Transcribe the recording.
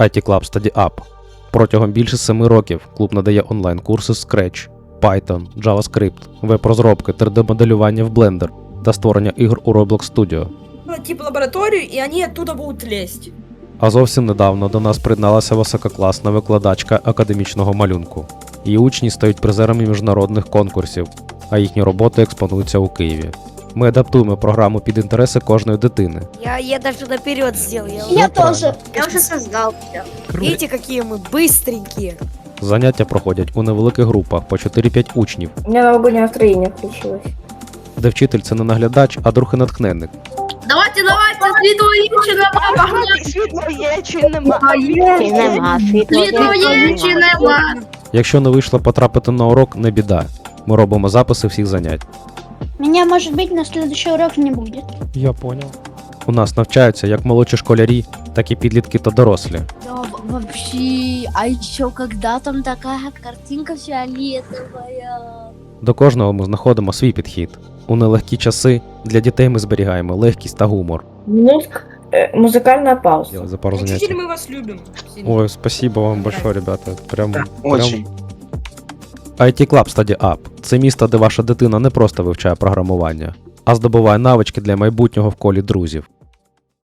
IT Club Study Up. Протягом більше семи років клуб надає онлайн-курси з Scratch, Python, JavaScript, веб-розробки, 3D-моделювання в Blender та створення ігор у Roblox Studio. Ну, типа лабораторию, и они оттуда будут лезть. А зовсім недавно до нас приєдналася висококласна викладачка академічного малюнку. Її учні стають призерами міжнародних конкурсів, а їхні роботи експонуються у Києві. Ми адаптуємо програму під інтереси кожної дитини. Я, я даже наперед сделал. Я Я Ну, тоже. Я уже создал все. Видите, какие мы быстренькие. Заняття проходять у невеликих групах по 4-5 учнів, У меня новогоднее настроение включилось. де вчитель це не наглядач, а друг і натхненник. Давайте, давайте, світлоїчина, погнали. Світло є чи нема? Є. Нема. Світло є чи нема? Якщо не вийшло потрапити на урок, не біда. Ми робимо записи всіх занять. Меня, может быть, на следующий урок не будет. Я поняв. У нас навчаються як молодші школярі, так і підлітки та дорослі. Да, в- вообще, а еще когда там такая картинка фиолетовая. До кожного ми знаходимо свій підхід. У нелегкі часи для дітей ми зберігаємо легкість та гумор. Музык, э, музыкальная пауза. Діли за пару Учитель, занять. мы вас любим. Сильно. Ой, спасибо вам большое, ребята. Прям, прям... Очень. IT Club Study App – це місто, де ваша дитина не просто вивчає програмування, а здобуває навички для майбутнього в колі друзів.